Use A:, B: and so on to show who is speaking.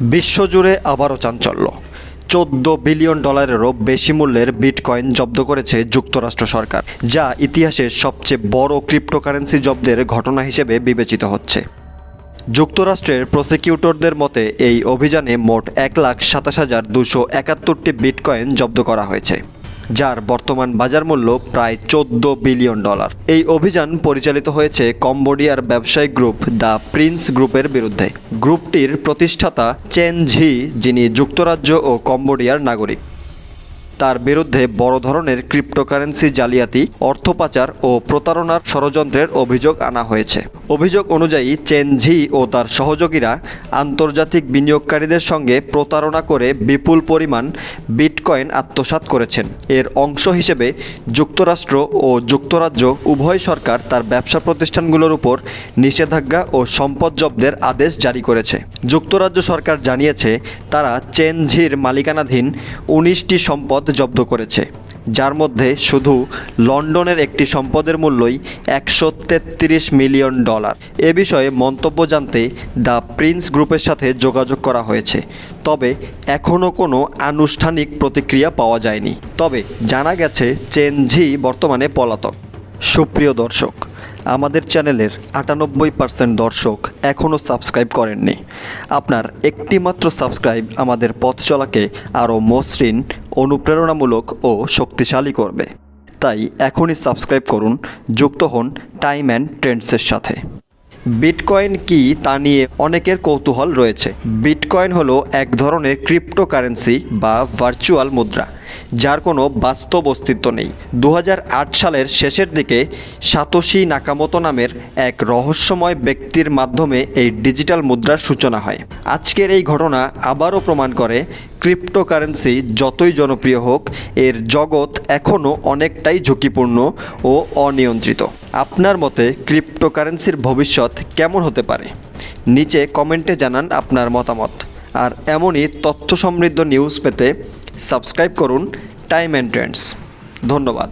A: বিশ্বজুড়ে আবারও চাঞ্চল্য। চোদ্দ বিলিয়ন ডলারেরও বেশি মূল্যের বিটকয়েন জব্দ করেছে যুক্তরাষ্ট্র সরকার, যা ইতিহাসের সবচেয়ে বড় ক্রিপ্টোকারেন্সি জব্দের ঘটনা হিসেবে বিবেচিত হচ্ছে। যুক্তরাষ্ট্রের প্রসিকিউটরদের মতে, এই অভিযানে মোট এক লাখ সাতাশ হাজার দুশো একাত্তরটি বিটকয়েন জব্দ করা হয়েছে। যার বর্তমান বাজার মূল্য প্রায় চোদ্দ বিলিয়ন ডলার। এই অভিযান পরিচালিত হয়েছে কম্বোডিয়ার ব্যবসায়িক গ্রুপ দ্য প্রিন্স গ্রুপের বিরুদ্ধে। গ্রুপটির প্রতিষ্ঠাতা চেন ঝি, যিনি যুক্তরাজ্য ও কম্বোডিয়ার নাগরিক। তার বিরুদ্ধে বড় ধরনের ক্রিপ্টোকারেন্সি জালিয়াতি, অর্থ পাচার ও প্রতারণার ষড়যন্ত্রের অভিযোগ আনা হয়েছে। অভিযোগ অনুযায়ী চেনঝি ও তার সহযোগীরা আন্তর্জাতিক বিনিয়োগকারীদের সঙ্গে প্রতারণা করে বিপুল পরিমাণ বিটকয়েন আত্মসাৎ করেছেন। এর অংশ হিসেবে যুক্তরাষ্ট্র ও যুক্তরাজ্য উভয় সরকার তার ব্যবসা প্রতিষ্ঠানগুলোর উপর নিষেধাজ্ঞা ও সম্পদ জব্দের আদেশ জারি করেছে। যুক্তরাজ্য সরকার জানিয়েছে, তারা চেনঝির মালিকানাধীন উনিশটি সম্পদ জব্দ করেছে, যার মধ্যে শুধু লন্ডনের একটি সম্পদের মূল্যই একশো তেত্রিশ মিলিয়ন ডলার। এ বিষয়ে মন্তব্য জানতে দ্য প্রিন্স গ্রুপের সাথে যোগাযোগ করা হয়েছে, তবে এখনও কোনো আনুষ্ঠানিক প্রতিক্রিয়া পাওয়া যায়নি। তবে জানা গেছে চেনঝি বর্তমানে পলাতক। সুপ্রিয় দর্শক আমাদের চ্যানেলের আটানব্বই পার্সেন্ট দর্শক এখনও সাবস্ক্রাইব করেননি। আপনার একটিমাত্র সাবস্ক্রাইব আমাদের পথ চলাকে আরও মসৃণ, অনুপ্রেরণামূলক ও শক্তিশালী করবে। তাই এখনই সাবস্ক্রাইব করুন, যুক্ত হন টাইম অ্যান্ড ট্রেন্ডসের সাথে। বিটকয়েন কি তা নিয়ে অনেকের কৌতূহল রয়েছে। বিটকয়েন হলো এক ধরনের ক্রিপ্টোকারেন্সি বা ভার্চুয়াল মুদ্রা। যার কোনো বাস্তব অস্তিত্ব নেই। দু হাজার আট সালের শেষের দিকে সাতোশি নাকামতো নামের এক রহস্যময় ব্যক্তির মাধ্যমে এই ডিজিটাল মুদ্রার সূচনা হয়। আজকের এই ঘটনা আবারও প্রমাণ করে ক্রিপ্টোকারেন্সি যতই জনপ্রিয় হোক, এর জগৎ এখনও অনেকটাই ঝুঁকিপূর্ণ ও অনিয়ন্ত্রিত। আপনার মতে ক্রিপ্টোকারেন্সির ভবিষ্যৎ কেমন হতে পারে? নিচে কমেন্টে জানান আপনার মতামত। আর এমনই তথ্য সমৃদ্ধ নিউজ পেতে সাবস্ক্রাইব করুন টাইম অ্যান্ড ট্রেন্ডস ধন্যবাদ।